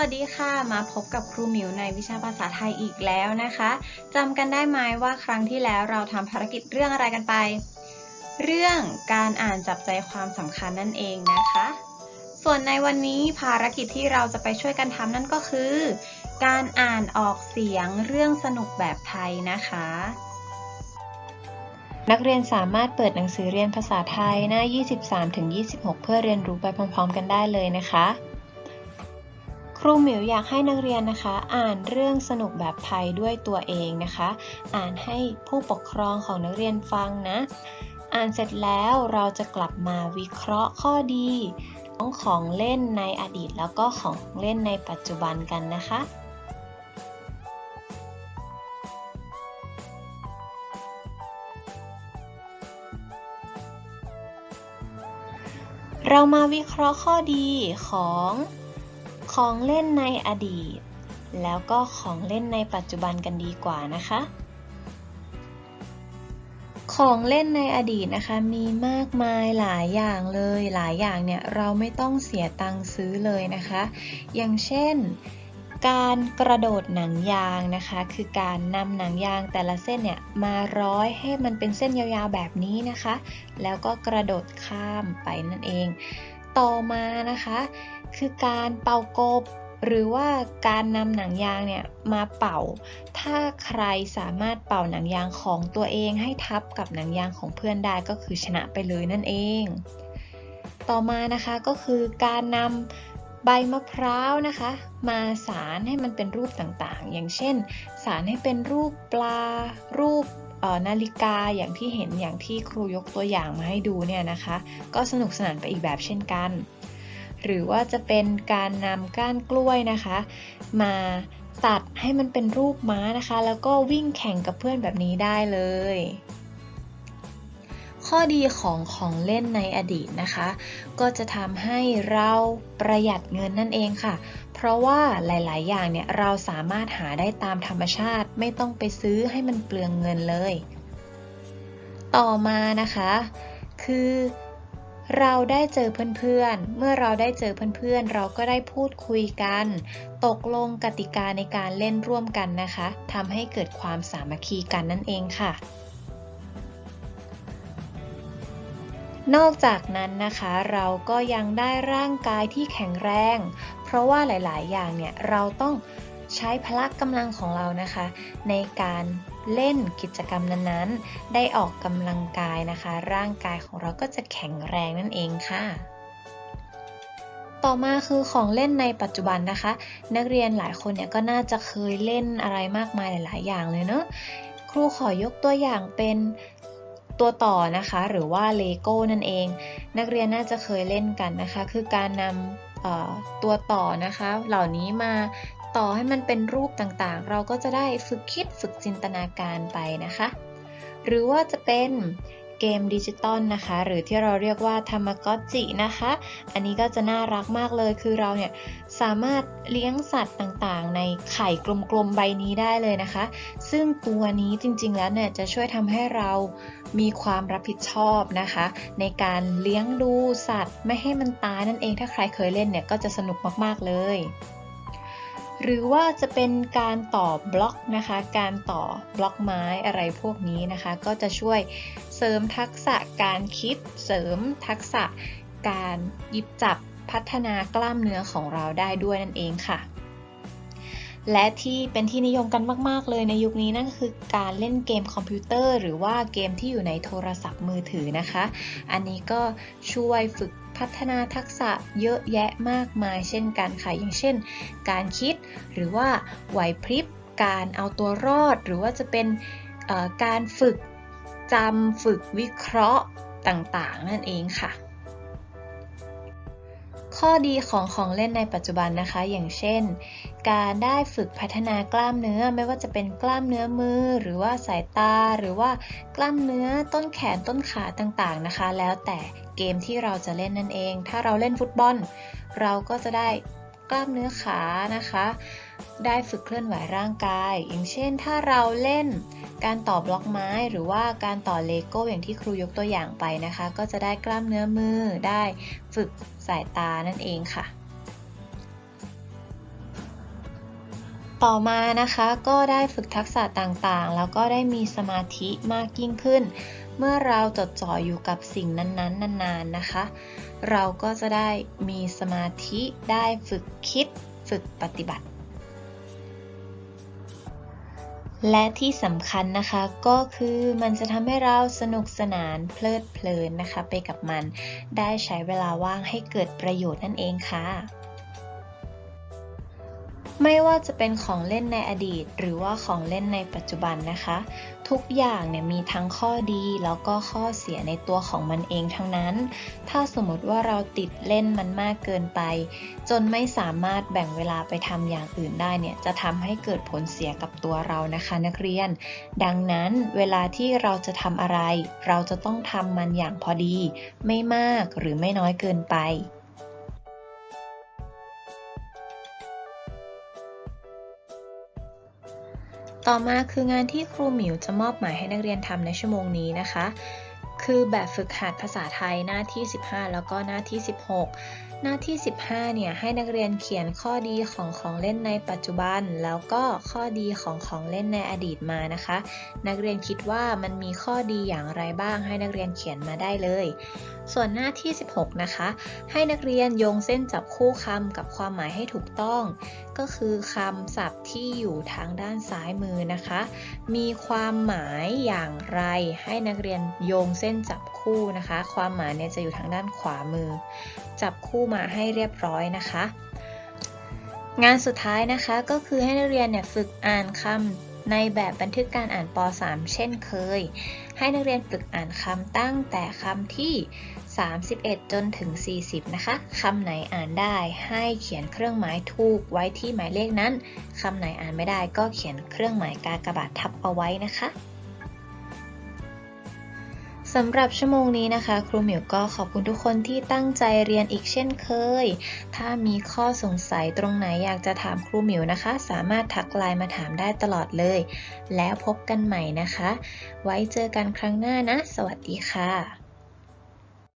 วัสดีค่ะ มาพบกับครูหมิวในวิชาภาษาไทยอีกแล้วนะคะจำกันได้ไหมว่าครั้งที่แล้วเราทำภารกิจเรื่องอะไรกันไป เรื่องการอ่านจับใจความสำคัญนั่นเองนะคะ ส่วนในวันนี้ภารกิจที่เราจะไปช่วยกันทำนั่นก็คือ การอ่านออกเสียงเรื่องสนุกแบบไทยนะคะ นักเรียนสามารถเปิดหนังสือเรียนภาษาไทยหน้า 23-26 เพื่อเรียนรู้ไปพร้อม ๆ กันได้เลยนะคะ ครูหมิวอยากให้นักเรียนนะคะ อ่านเรื่องสนุกแบบไทยด้วยตัวเองนะคะ อ่านให้ผู้ปกครองของนักเรียนฟังนะ อ่านเสร็จแล้วเราจะกลับมาวิเคราะห์ข้อดีของของเล่นในอดีตแล้วก็ของเล่นในปัจจุบันกันนะคะเรามาวิเคราะห์ข้อดีของ ของเล่นในอดีต แล้วก็ของเล่นในปัจจุบันกันดีกว่านะคะ ของเล่นในอดีตนะคะมีมากมายหลายอย่างเลย หลายอย่างเนี่ยเราไม่ต้องเสียตังค์ซื้อเลยนะคะ อย่างเช่นการกระโดดหนังยางนะคะ คือการนำหนังยางแต่ละเส้นเนี่ยมาร้อยให้มันเป็นเส้นยาวๆแบบนี้นะคะ แล้วก็กระโดดข้ามไปนั่นเอง ต่อมานะคะ คือการเป่ากบ หรือว่าการนำหนังยางเนี่ยมาเป่า ถ้าใครสามารถเป่าหนังยางของตัวเองให้ทับกับหนังยางของเพื่อนได้ก็คือชนะไปเลยนั่นเอง ต่อมานะคะก็คือการนำใบมะพร้าวนะคะ มาสารให้มันเป็นรูปต่างๆ อย่างเช่น สารให้เป็นรูปปลา รูปนาฬิกาอย่างที่เห็นอย่างที่ครูยกตัวอย่างมาให้ดูเนี่ยนะคะ ก็สนุกสนานไปอีกแบบเช่นกัน หรือว่าจะเป็นการนำก้านกล้วยนะคะ มาตัดให้มันเป็นรูปม้านะคะ แล้วก็วิ่งแข่งกับเพื่อนแบบนี้ได้เลย ข้อดีของของเล่นในอดีตนะคะ ก็จะทำให้เราประหยัดเงินนั่นเองค่ะ เพราะว่าหลาย ๆ อย่างเนี่ยเราสามารถหาได้ตามธรรมชาติ ไม่ต้องไปซื้อให้มันเปลืองเงินเลย ต่อมานะคะ คือ เราได้เจอเพื่อนๆ เมื่อเราได้เจอเพื่อนๆ เราก็ได้พูดคุยกัน ตกลงกติกาในการเล่นร่วมกันนะคะทำให้เกิดความสามัคคีกันนั่นเองค่ะนอกจากนั้นนะคะเราก็ยังได้ร่างกายที่แข็งแรง เพราะว่าหลาย ๆ อย่างเนี่ยเราต้องใช้พละกำลังของเรานะคะ ในการ เล่นกิจกรรมนั้นๆ ได้ออกกำลังกายนะคะ ร่างกายของเราก็จะแข็งแรงนั่นเองค่ะ ต่อมาคือของเล่นในปัจจุบันนะคะ นักเรียนหลายคนเนี่ยก็น่าจะเคยเล่นอะไรมากมายหลาย ๆ อย่างเลยเนาะครูขอยกตัวอย่างเป็นตัวต่อนะคะ หรือว่าเลโก้นั่นเอง นักเรียนน่าจะเคยเล่นกันนะคะ คือการนำตัวต่อนะคะ เหล่านี้มา ต่อให้มันเป็นรูปต่างๆ เราก็จะได้ฝึกคิดฝึกจินตนาการไปนะคะ หรือว่าจะเป็นเกมดิจิตอลนะคะ หรือที่เราเรียกว่าทามกอจินะคะ อันนี้ก็จะน่ารักมากเลยคือเราเนี่ยสามารถเลี้ยงสัตว์ต่างๆ ในไข่กลมๆใบนี้ได้เลยนะคะ ซึ่งตัวนี้จริงๆแล้วเนี่ยจะช่วยทำให้เรามีความรับผิดชอบนะคะ ในการเลี้ยงดูสัตว์ไม่ให้มันตายนั่นเองถ้าใครเคยเล่นเนี่ยก็จะสนุกมากๆเลย หรือว่าจะเป็นการต่อบล็อกนะคะ การต่อบล็อกไม้อะไรพวกนี้นะคะ ก็จะช่วยเสริมทักษะการคิด เสริมทักษะการหยิบจับพัฒนากล้ามเนื้อของเราได้ด้วยนั่นเองค่ะ และที่เป็นที่นิยมกันมาก ๆ เลยในยุคนี้นั่นก็คือการเล่นเกมคอมพิวเตอร์ หรือว่าเกมที่อยู่ในโทรศัพท์มือถือนะคะ อันนี้ก็ช่วยฝึก พัฒนาทักษะเยอะแยะมากมาย เช่นกันค่ะอย่างเช่น การคิดหรือว่าไหวพริบ การเอาตัวรอด หรือว่าจะเป็นการฝึกจำฝึกวิเคราะห์ต่างๆ นั่นเองค่ะข้อดีของของเล่นในปัจจุบันนะคะ อย่างเช่น การได้ฝึกพัฒนากล้ามเนื้อไม่ว่าจะเป็นกล้ามเนื้อมือ หรือว่าสายตา หรือว่ากล้ามเนื้อต้นแขนต้นขาต่างๆนะคะ แล้วแต่เกมที่เราจะเล่นนั่นเอง ถ้าเราเล่นฟุตบอล เราก็จะได้กล้ามเนื้อขานะคะ ได้ฝึกเคลื่อนไหวร่างกาย อย่างเช่น ถ้าเราเล่นการต่อบล็อกไม้หรือว่าการต่อเลโก้อย่างที่ครูยกตัวอย่างไปนะคะ ก็จะได้กล้ามเนื้อมือได้ฝึกสายตานั่นเองค่ะ ต่อมานะคะก็ได้ฝึกทักษะต่างๆ แล้วก็ได้มีสมาธิมากยิ่งขึ้น เมื่อเราจดจ่ออยู่กับสิ่งนั้นๆ นานๆนะคะ เราก็จะได้มีสมาธิได้ฝึกคิดฝึกปฏิบัติ และที่สำคัญนะคะก็คือมันจะทำให้เราสนุกสนานเพลิดเพลินนะคะ ไปกับมันได้ใช้เวลาว่างให้เกิดประโยชน์นั่นเองค่ะ ไม่ว่าจะเป็นของเล่นในอดีต หรือว่าของเล่นในปัจจุบันนะคะ ทุกอย่างเนี่ยมีทั้งข้อดีแล้วก็ข้อเสียในตัวของมันเองทั้งนั้น ถ้าสมมติว่าเราติดเล่นมันมากเกินไป จนไม่สามารถแบ่งเวลาไปทำอย่างอื่นได้เนี่ยจะทำให้เกิดผลเสียกับตัวเรานะคะ นักเรียน ดังนั้นเวลาที่เราจะทำอะไร เราจะต้องทำมันอย่างพอดี ไม่มากหรือไม่น้อยเกินไป ต่อมาคืองานที่ครูหมิวจะมอบหมายให้นักเรียนทำในชั่วโมงนี้นะคะ คือแบบฝึกหัดภาษาไทยหน้าที่ 15 แล้วก็หน้าที่ 16 หน้าที่ 15 เนี่ยให้นักเรียนเขียนข้อดีของของเล่นในปัจจุบัน แล้วก็ข้อดีของของเล่นในอดีตมานะคะ นักเรียนคิดว่ามันมีข้อดีอย่างไรบ้างให้นักเรียนเขียนมาได้เลย ส่วนหน้าที่ 16 นะคะ ให้นักเรียนโยงเส้นจับคู่คำกับความหมายให้ถูกต้อง ก็คือคำศัพท์ที่อยู่ทางด้านซ้ายมือนะคะ มีความหมายอย่างไรให้นักเรียนโยงเส้นจับคู่นะคะ ความหมายเนี่ยจะอยู่ทางด้านขวามือ จับคู่มาให้เรียบร้อยนะคะ งานสุดท้ายนะคะก็คือให้นักเรียนเนี่ยฝึกอ่านคำในแบบบันทึกการอ่านป .3 เช่นเคย ให้นักเรียนฝึกอ่านคำตั้งแต่คำที่ 31 จนถึง 40 นะคะ คำไหนอ่านได้ให้เขียนเครื่องหมายถูกไว้ที่หมายเลขนั้น คำไหนอ่านไม่ได้ก็เขียนเครื่องหมายกากบาททับเอาไว้นะคะสำหรับชั่วโมงนี้นะคะ ครูหมิวก็ขอบคุณทุกคนที่ตั้งใจเรียนอีกเช่นเคย ถ้ามีข้อสงสัยตรงไหนอยากจะถามครูหมิวนะคะ สามารถทักไลน์มาถามได้ตลอดเลย แล้วพบกันใหม่นะคะ ไว้เจอกันครั้งหน้านะ สวัสดีค่ะ